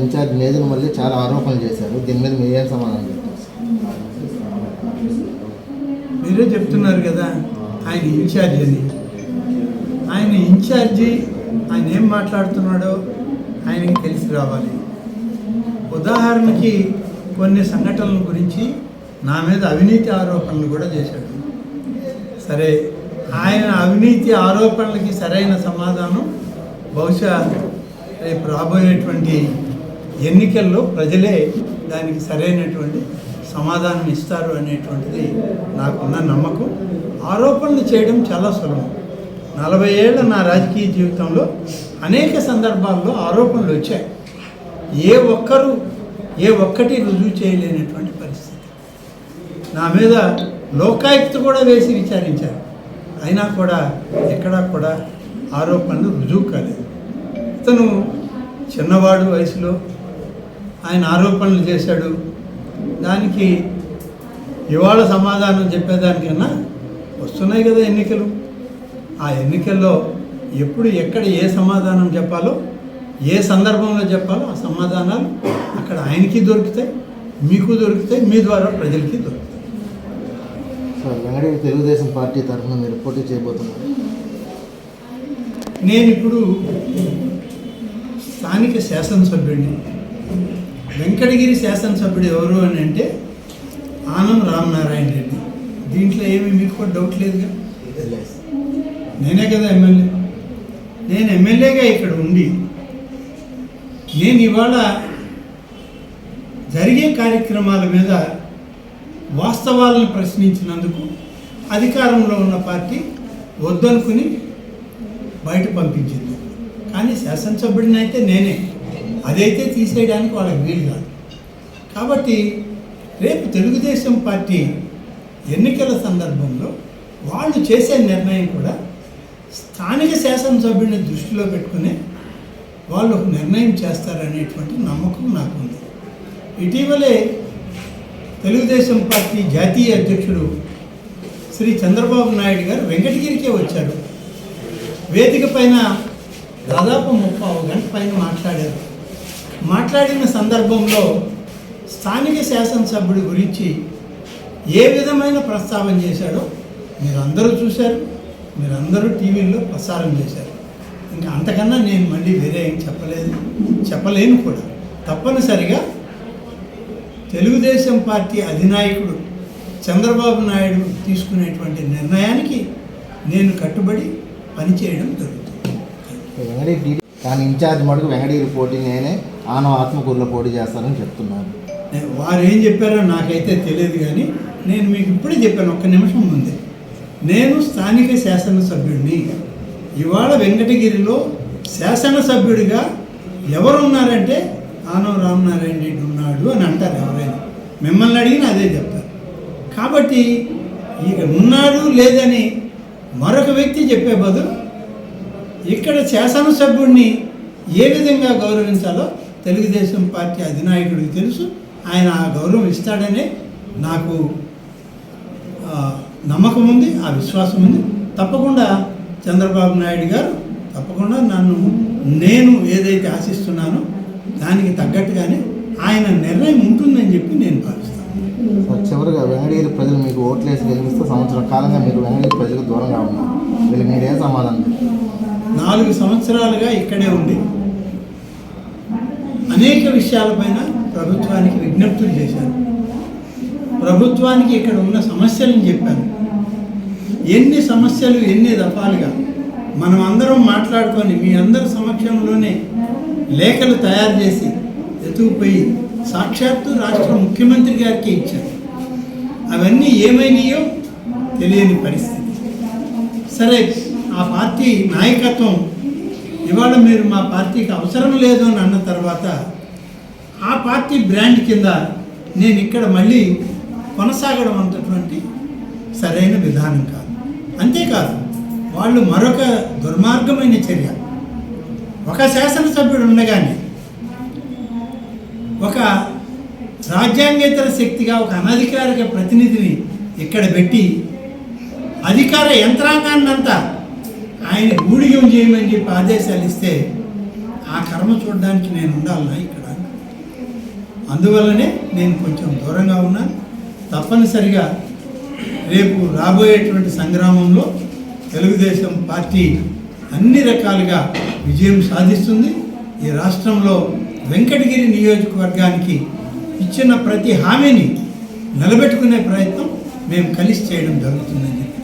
Incharge నేతలు మళ్ళీ చాలా ఆరోపణలు చేశారు. దీని మీద మీరేం సమాధానం చెప్తారు మీరే చెప్తున్నారు కదా ఆయన ఇన్ఛార్జ్ అని. ఆయన ఇన్ఛార్జి ఆయన ఏం మాట్లాడుతున్నాడో ఆయనకి తెలిసి రావాలి. ఉదాహరణకి కొన్ని సంఘటనల గురించి నా మీద అవినీతి ఆరోపణలు కూడా చేశాడు. సరే ఆయన అవినీతి ఆరోపణలకి సరైన సమాధానం బహుశా రేపు రాబోయేటువంటి ఎన్నికల్లో ప్రజలే దానికి సరైనటువంటి సమాధానం ఇస్తారు అనేటువంటిది నాకున్న నమ్మకం. ఆరోపణలు చేయడం చాలా సులభం. నలభై ఏళ్ళ నా రాజకీయ జీవితంలో అనేక సందర్భాల్లో ఆరోపణలు వచ్చాయి. ఏ ఒక్కరు ఏ ఒక్కటి రుజువు చేయలేనటువంటి పరిస్థితి. నా మీద లోకాయుక్త కూడా వేసి విచారించారు. అయినా కూడా ఎక్కడా కూడా ఆరోపణలు రుజువు కాలేదు. ఇతను చిన్నవాడు వయసులో ఆయన ఆరోపణలు చేశాడు. దానికి ఇవాళ సమాధానం చెప్పేదానికన్నా వస్తున్నాయి కదా ఎన్నికలు. ఆ ఎన్నికల్లో ఎప్పుడు ఎక్కడ ఏ సమాధానం చెప్పాలో ఏ సందర్భంలో చెప్పాలో ఆ సమాధానాలు అక్కడ ఆయనకి దొరుకుతాయి మీకు దొరుకుతాయి మీ ద్వారా ప్రజలకి దొరుకుతాయి. సార్ వెంకటగిరి తెలుగుదేశం పార్టీ తరఫున మీరు పోటీ చేయబోతున్నారు. నేను ఇప్పుడు స్థానిక శాసనసభ్యుడిని. వెంకటగిరి శాసనసభ్యుడు ఎవరు అని అంటే ఆనం రామనారాయణ రెడ్డి. దీంట్లో ఏమి మీకు కూడా డౌట్ లేదుగా? నేనే కదా ఎమ్మెల్యే. నేను ఎమ్మెల్యేగా ఇక్కడ ఉండి నేను ఇవాళ జరిగే కార్యక్రమాల మీద వాస్తవాలను ప్రశ్నించినందుకు అధికారంలో ఉన్న పార్టీ వద్దనుకుని బయట పంపించింది. కానీ శాసనసభ్యుడినైతే నేనే. అదైతే తీసేయడానికి వాళ్ళకి వీలు కాదు. కాబట్టి రేపు తెలుగుదేశం పార్టీ ఎన్నికల సందర్భంలో వాళ్ళు చేసే నిర్ణయం కూడా స్థానిక శాసనసభ్యుడిని దృష్టిలో పెట్టుకుని వాళ్ళు నిర్ణయం చేస్తారనేటువంటి నమ్మకం నాకు ఉంది ఇటీవలే తెలుగుదేశం పార్టీ జాతీయ అధ్యక్షుడు శ్రీ చంద్రబాబు నాయుడు గారు వెంకటగిరికే వచ్చారు. వేదిక పైన దాదాపు ముప్పై గంట పైన మాట్లాడారు. మాట్లాడిన సందర్భంలో స్థానిక శాసనసభ్యుడి గురించి ఏ విధమైన ప్రస్తావన చేశాడో మీరందరూ చూశారు మీరందరూ టీవీల్లో ప్రసారం చేశారు. ఇంకా అంతకన్నా నేను మళ్ళీ వేరే ఏం చెప్పలేదు చెప్పలేను కూడా. తప్పనిసరిగా తెలుగుదేశం పార్టీ అధినాయకుడు చంద్రబాబు నాయుడు తీసుకునేటువంటి నిర్ణయానికి నేను కట్టుబడి పనిచేయడం జరుగుతుంది. కానీ ఇన్ఛార్జ్ మటుకు వెంకటగిరి పోటీ నేనే ఆనవ ఆత్మకూరులో పోటీ చేస్తానని చెప్తున్నాను వారు ఏం చెప్పారో నాకైతే తెలియదు కానీ నేను మీకు ఇప్పుడే చెప్పాను ఒక్క నిమిషం ముందే. నేను స్థానిక శాసనసభ్యుడిని. ఇవాళ వెంకటగిరిలో శాసనసభ్యుడిగా ఎవరు ఉన్నారంటే ఆనవ రామనారాయణ రెడ్డి ఉన్నాడు అని అంటారు ఎవరైనా. మిమ్మల్ని అడిగిన అదే చెప్తారు. కాబట్టి ఇక ఉన్నాడు లేదని మరొక వ్యక్తి చెప్పే బదులు ఇక్కడ శాసనసభ్యుడిని ఏ విధంగా గౌరవించాలో తెలుగుదేశం పార్టీ అధినాయకుడికి తెలుసు. ఆయన ఆ గౌరవం ఇస్తాడనే నాకు నమ్మకం ఉంది ఆ విశ్వాసం ఉంది. తప్పకుండా చంద్రబాబు నాయుడు గారు తప్పకుండా నన్ను నేను ఏదైతే ఆశిస్తున్నానో దానికి తగ్గట్టుగానే ఆయన నిర్ణయం ఉంటుందని చెప్పి నేను భావిస్తాను సార్ చివరిగా వెంకటగిరి ప్రజలు మీకు ఓట్లేసి గెలిపిస్తే సంవత్సరం కాలంగా మీరు వెంకటగిరి ప్రజలకు దూరంగా ఉన్నారు. వీళ్ళకి మీరు సమాధానం? నాలుగు సంవత్సరాలుగా ఇక్కడే ఉండి అనేక విషయాలపైన ప్రభుత్వానికి విజ్ఞప్తులు చేశాను ప్రభుత్వానికి ఇక్కడ ఉన్న సమస్యలను చెప్పాను ఎన్ని సమస్యలు ఎన్ని దఫాలుగా మనం అందరం మాట్లాడుకొని మీ అందరి సమక్షంలోనే లేఖలు తయారు చేసి ఎత్తుకుపోయి సాక్షాత్తు రాష్ట్ర ముఖ్యమంత్రి గారికి ఇచ్చారు. అవన్నీ ఏమైనాయో తెలియని పరిస్థితి. సరే ఆ పార్టీ నాయకత్వం ఇవాళ మీరు మా పార్టీకి అవసరం లేదు అని అన్న తర్వాత ఆ పార్టీ బ్రాండ్ కింద నేను ఇక్కడ మళ్ళీ కొనసాగడం అంతటువంటి సరైన విధానం కాదు. అంతేకాదు వాళ్ళు మరొక దుర్మార్గమైన చర్య. ఒక శాసనసభ్యుడు ఉండగానే ఒక రాజ్యాంగేతర శక్తిగా ఒక అనధికారిక ప్రతినిధిని ఇక్కడ పెట్టి అధికార యంత్రాంగాన్నంతా ఆయన ఊడిగం చేయమని చెప్పి ఆదేశాలు ఇస్తే ఆ కర్మ చూడడానికి నేను ఉండాలన్నా ఇక్కడ? అందువల్లనే నేను కొంచెం దూరంగా ఉన్నాను తప్పనిసరిగా రేపు రాబోయేటువంటి సంగ్రామంలో తెలుగుదేశం పార్టీ అన్ని రకాలుగా విజయం సాధిస్తుంది. ఈ రాష్ట్రంలో వెంకటగిరి నియోజకవర్గానికి ఇచ్చిన ప్రతి హామీని నిలబెట్టుకునే ప్రయత్నం మేము కలిసి చేయడం జరుగుతుందని చెప్పి